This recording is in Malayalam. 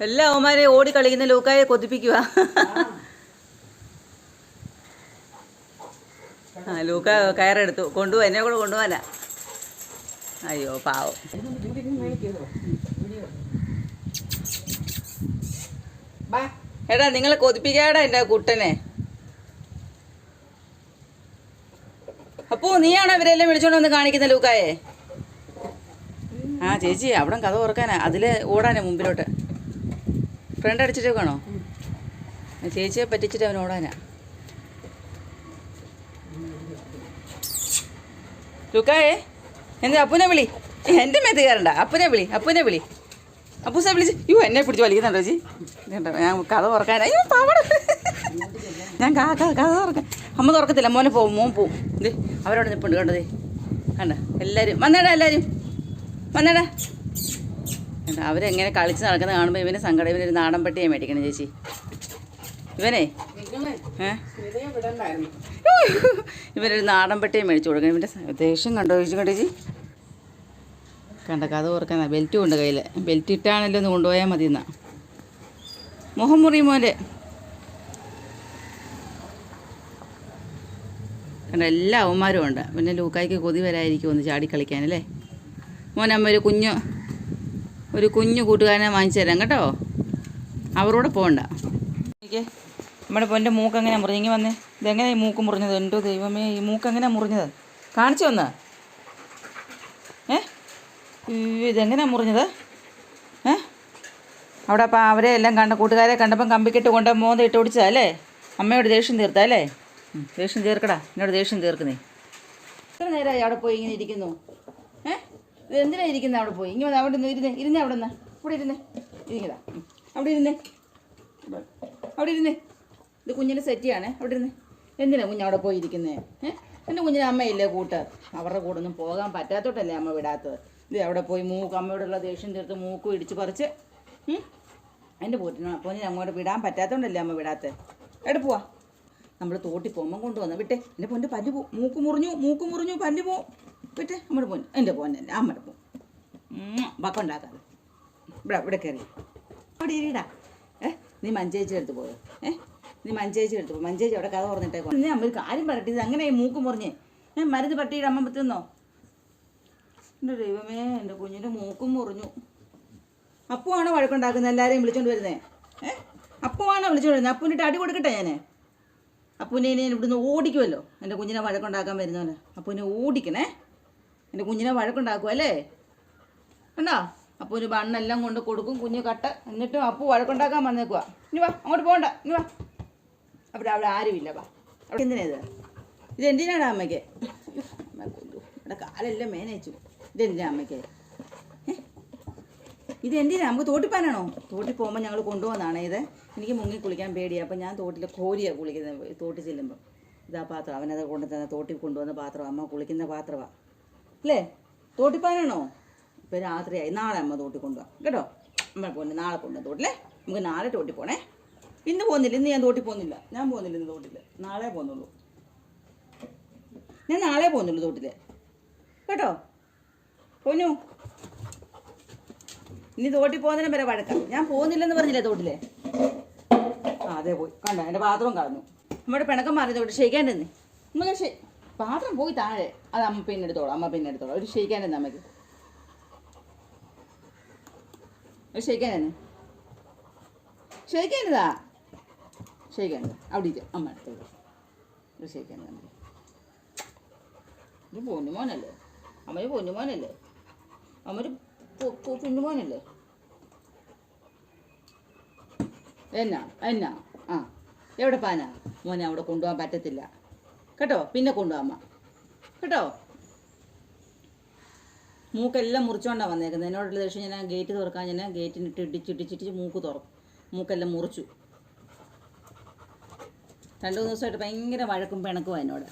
എല്ലാ അവന്മാരെ ഓടി കളിക്കുന്ന ലൂക്കായെ കൊതിപ്പിക്കുക ആ ലൂക്ക കയറെടുത്തു. കൊണ്ടുപോ എന്നെ കൂടെ കൊണ്ടുപോവാനാ അയ്യോ പാവം. എടാ നിങ്ങളെ കൊതിപ്പിക്കാടാ എന്റെ കുട്ടനെ. അപ്പോ നീയാണോ ഇവരെല്ലാം വിളിച്ചോണ്ട് വന്ന് കാണിക്കുന്ന ലൂക്കായെ? ആ ചേച്ചി അവിടെ കഥ ഓർക്കാനാ. അതിൽ ഓടാനാ മുമ്പിലോട്ട്. ഫ്രണ്ട് അടിച്ചിട്ടേക്കാണോ ചേച്ചിയെ പറ്റിച്ചിട്ട് അവൻ ഓടാനാ. ലൂക്കായേ എന്താ അപ്പുനെ വിളി. എന്റെ മേത്ത് കയറണ്ട അപ്പുനെ വിളി അപ്പുനെ വിളി. അപ്പൂസെ വിളിച്ച് യു എന്നെ പിടിച്ച് വലിക്കുന്നുണ്ടോ ചേച്ചി? ഞാൻ കഥ തുറക്കാനാ. അയ്യോ പാവട ഞാൻ കഥ കഥ തുറക്കാൻ അമ്മ തുറക്കത്തില്ല മോനെ പോവും മോൻ പോവും ഇത് അവരോട് നിൽപ്പുണ്ട് കണ്ടതേ കണ്ട എല്ലാവരും വന്നേടാ എല്ലാവരും വന്നേടാ. അവരെങ്ങനെ കളിച്ച് നടക്കുന്ന കാണുമ്പോൾ ഇവന് സങ്കടം ഇവനൊരു നാടൻ പട്ടിയെ മേടിക്കണം ചേച്ചി. ഇവനെ? ഇവനൊരു നാടൻ പട്ടിയെ മേടിച്ചു കൊടുക്കണം. ഇവന്റെ ദേഷ്യം കണ്ടോ ചോദിച്ചു കണ്ടോ ചേച്ചി? കണ്ട കഥ ഓർക്കാൻ ബെൽറ്റും ഉണ്ട് കയ്യിൽ ബെൽറ്റ് ഇട്ടാണല്ലോ ഒന്ന് കൊണ്ടുപോയാൽ മതി എന്നാ മുഖം മുറി മോന്റെ. കണ്ട എല്ലാ അവന്മാരും ഉണ്ട്. പിന്നെ ലൂക്കായ്ക്ക് കൊതി വരായിരിക്കും ഒന്ന് ചാടി കളിക്കാനല്ലേ മോനമ്മ ഒരു കുഞ്ഞു ഒരു കുഞ്ഞു കൂട്ടുകാരനെ വാങ്ങിച്ചു തരാം കേട്ടോ. അവരോട് പോകണ്ട എനിക്ക് നമ്മുടെ പൊന്റെ മൂക്ക് എങ്ങനെ മുറിഞ്ഞെങ്കിൽ വന്നേ? ഇതെങ്ങനെ ഈ മൂക്ക് മുറിഞ്ഞത്? എന്തോ ദൈവമേ ഈ മൂക്ക് എങ്ങനെ മുറിഞ്ഞത്? കാണിച്ചു വന്ന് ഏ? ഉയ്യോ, മുറിഞ്ഞത്? ഏ? അവിടെ അപ്പം അവരെ എല്ലാം കണ്ട കൂട്ടുകാരെ കണ്ടപ്പം കമ്പിക്കെട്ട് കൊണ്ട് മോന്ത ഇട്ട് ഓടിച്ചതാ അല്ലേ? അമ്മയോട് ദേഷ്യം തീർത്താ അല്ലേ? ദേഷ്യം തീർക്കടാ. എന്നോട് ദേഷ്യം തീർക്കുന്നേ. എത്ര നേരമായി അവിടെ പോയി ഇങ്ങനെ ഇരിക്കുന്നു. എന്തിനാ ഇരിക്കുന്നത് അവിടെ പോയി? ഇങ്ങനെ അവിടെ നിന്ന് ഇരുന്നേ ഇരുന്നേ അവിടെ നിന്ന്. ഇവിടെ ഇരുന്നേ. ഇരിക്കടാ ഉം. അവിടെ ഇരുന്നേ. അവിടെ ഇരുന്നേ. ഇത് കുഞ്ഞിന്റെ സെറ്റിയാണ് അവിടെ ഇരുന്നേ. എന്തിനാ കുഞ്ഞ് അവിടെ പോയി ഇരിക്കുന്നേ? ഏഹ് എന്റെ കുഞ്ഞിന് അമ്മയില്ലേ കൂട്ട്? അവരുടെ കൂടെ ഒന്നും പോകാൻ പറ്റാത്തോട്ടല്ലേ അമ്മ വിടാത്തത്. ഇത് അവിടെ പോയി മൂക്ക് അമ്മയോടുള്ള ദേഷ്യം തീർത്ത് മൂക്കും ഇടിച്ച് പറിച്ച്. എന്റെ പോറ്റിന് ഞാൻ അങ്ങോട്ട് വിടാൻ പറ്റാത്തോണ്ടല്ലേ അമ്മ വിടാത്തത് എവിടെ പോവാ. നമ്മൾ തോട്ടി പോകുമ്പോൾ കൊണ്ടുവന്ന. വിട്ടേ. എന്റെ പൊന്റെ പല്ല് പോ മൂക്ക് മുറിഞ്ഞു മൂക്ക് മുറിഞ്ഞു പല്ല് പോ വിട്ടെ നമ്മുടെ പോൻ എന്റെ എന്റെ അമ്മയുടെ പോ ബക്ക ഉണ്ടാക്കാതെ. ഇവിടെ ഇവിടെ കയറി. അവിടെ ഇരിടാ ഏ നീ മഞ്ചേച്ചി എടുത്ത് പോയോ? ഏ നീ മഞ്ചേച്ചി എടുത്ത് പോ. മഞ്ചേച്ചി അവിടെ കഥ പറഞ്ഞിട്ടേക്കോ നീ അമ്മ കാര്യം പറയട്ടെ. ഇത് അങ്ങനെ മൂക്ക് മുറിഞ്ഞേ. ഏ മരുന്ന് പട്ടിയുടെ അമ്മ തിന്നോ എന്റെ ദൈവമേ എന്റെ കുഞ്ഞിന്റെ മൂക്കും മുറിഞ്ഞു. അപ്പുവാണോ വഴക്കുണ്ടാക്കുന്നത്? എല്ലാവരെയും വിളിച്ചോണ്ട് വരുന്നേ. ഏ അപ്പുവാണോ വിളിച്ചോണ്ട് വരുന്നത് അപ്പുവിന്റെ അടി കൊടുക്കട്ടെ ഞാൻ അപ്പുവിനെ ഇനി ഇവിടുന്ന് ഓടിക്കുമല്ലോ എന്റെ കുഞ്ഞിനെ വഴക്കുണ്ടാക്കാൻ വരുന്നവന്. അപ്പുവിനെ ഓടിക്കണേ. എന്റെ കുഞ്ഞിനെ വഴക്കുണ്ടാക്കും അല്ലേ? കണ്ടോ? അപ്പോൾ ഒരു ബണ്ണെല്ലാം കൊണ്ട് കൊടുക്കും കുഞ്ഞ് കട്ട് എന്നിട്ടും അപ്പു വഴക്കുണ്ടാക്കാൻ വന്നേക്കുക ഇനി വാ അങ്ങോട്ട് പോകണ്ട ഇനി വാ. അവിടെ അവിടെ ആരുമില്ല വാ. അവിടെ എന്തിനാ ഇത്? എന്തിനാണ് അമ്മയ്ക്ക്? ഇവിടെ കാലെല്ലാം മേനയിച്ചു ഇതെന്തിനാ അമ്മയ്ക്ക്? ഇത് എന്തിനാ? നമുക്ക് തോട്ടിപ്പാനാണോ? തോട്ടിൽ പോകുമ്പോൾ ഞങ്ങൾ കൊണ്ടുപോകുന്നതാണ് ഇത്. എനിക്ക് മുങ്ങി കുളിക്കാൻ പേടിയാണ് അപ്പോൾ ഞാൻ തോട്ടിൽ കോരിയാണ് കുളിക്കുന്നത് തോട്ടിൽ ചെല്ലുമ്പോൾ ഇതാ പാത്രം. അവനത് കൊണ്ടു തന്നെ തോട്ടിൽ കൊണ്ടുവന്ന പാത്രം. അമ്മ കുളിക്കുന്ന പാത്രമാണ് അല്ലേ? തോട്ടിപ്പാനാണോ? ഇപ്പം രാത്രിയായി. നാളെ അമ്മ തോട്ടി കൊണ്ടുപോകാം കേട്ടോ? അമ്മ പോകുന്നത് നാളെ കൊണ്ടുപോകാം തോട്ടില്ലേ നമുക്ക് നാളെ തോട്ടി പോണേ. ഇന്ന് പോകുന്നില്ല ഇന്ന് ഞാൻ തോട്ടി പോകുന്നില്ല ഞാൻ പോകുന്നില്ല ഇന്ന് തോട്ടിൽ നാളെ പോകുന്നുള്ളൂ ഞാൻ നാളെ പോകുന്നുള്ളൂ തോട്ടിൽ കേട്ടോ? പൊന്നു. ഇനി തോട്ടി പോകുന്നതിനും വരെ വഴക്കാം. ഞാൻ പോകുന്നില്ലെന്ന് പറഞ്ഞില്ലേ തോട്ടിലെ? ആ അതെ പോയി. കണ്ട? എന്റെ പാത്രവും കളഞ്ഞു. നമ്മുടെ പിണക്കം മാറി തോട്ടി ക്ഷയിക്കാൻ തന്നെ. നമുക്ക് ക്ഷേ പാത്രം പോയി താഴെ. അത് അമ്മ പിന്നെ എടുത്തോളാം അമ്മ പിന്നെ എടുത്തോളാം ഒരു ഷെയ്ക്കാൻ തന്നെ അമ്മയ്ക്ക് ഒരു ഷെയ്ക്കാൻ തന്നെ ക്ഷയിക്കാനതാ ക്ഷയിക്കാനത് അവിടെ അമ്മ എടുത്തോളൂ. ഒരു ക്ഷയിക്കാൻ തന്നെ ഇത് പൊന്നുമോനല്ലേ അമ്മ പൊന്നുമോനല്ലേ അമ്മ പൊന്നുമോനല്ലേ എന്നാ എന്നാ? ആ. എവിടെ പാനാ? മോനെ അവിടെ കൊണ്ടുപോകാൻ പറ്റത്തില്ല. കേട്ടോ? പിന്നെ കൊണ്ടുപോകാം കേട്ടോ? മൂക്കെല്ലാം മുറിച്ചുകൊണ്ടാണ് വന്നേക്കുന്നത്. എന്നോടുള്ള ദേഷ്യം ഞാൻ ഗേറ്റ് തുറക്കാൻ ഞാൻ ഗേറ്റിനിട്ട് ഇടിച്ചിട്ടിച്ചിട്ട് മൂക്ക് തുറക്കും. മൂക്കെല്ലാം മുറിച്ചു. രണ്ടു മൂന്ന് ദിവസമായിട്ട് ഭയങ്കര വഴക്കും പിണക്കും എന്നോട്.